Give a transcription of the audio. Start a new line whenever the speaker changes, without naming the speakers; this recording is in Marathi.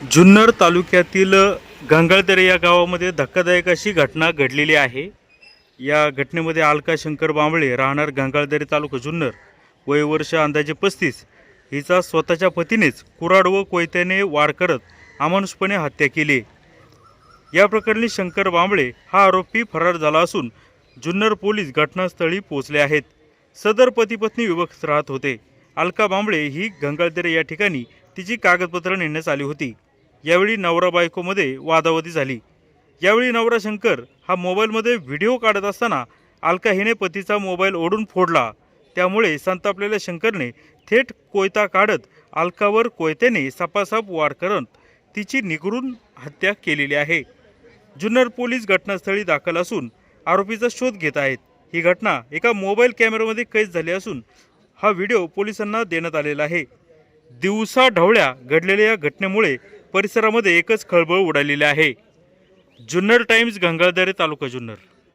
जुन्नर तालुक्यातील गंगाळदरे या गावामध्ये धक्कादायक अशी घटना घडलेली आहे. या घटनेमध्ये अलका शंकर बांबळे राहणार गंगाळदरे तालुका जुन्नर वय वर्ष अंदाजे पस्तीस. हिचा स्वतःच्या पतीनेच कुराड व कोयत्याने वार करत अमानुषपणे हत्या केली. या प्रकरणी शंकर बांबळे हा आरोपी फरार झाला असून जुन्नर पोलीस घटनास्थळी पोहोचले आहेत. सदर पतीपत्नी विभक्त राहत होते. अलका बांबळे ही गंगाळदरे या ठिकाणी तिची कागदपत्र नेण्यास आली होती. यावेळी नवरा बायकोमध्ये वादावादी झाली. यावेळी नवरा शंकर हा मोबाईलमध्ये व्हिडिओ काढत असताना अलका हिने पतीचा मोबाईल ओढून फोडला. त्यामुळे संतापलेल्या शंकरने थेट कोयता काढत अलकावर कोयत्याने सपासप वार करत तिची निगरून हत्या केलेली आहे. जुन्नर पोलीस घटनास्थळी दाखल असून आरोपीचा शोध घेत आहेत. ही घटना एका मोबाईल कॅमेऱ्यामध्ये कैद झाली असून हा व्हिडिओ पोलिसांना देण्यात आलेला आहे. दिवसा ढवळ्या घडलेल्या या घटनेमुळे परिसरामध्ये एकच खळबळ उडालेली आहे. जुन्नर टाइम्स गंगाधरे तालुका जुन्नर.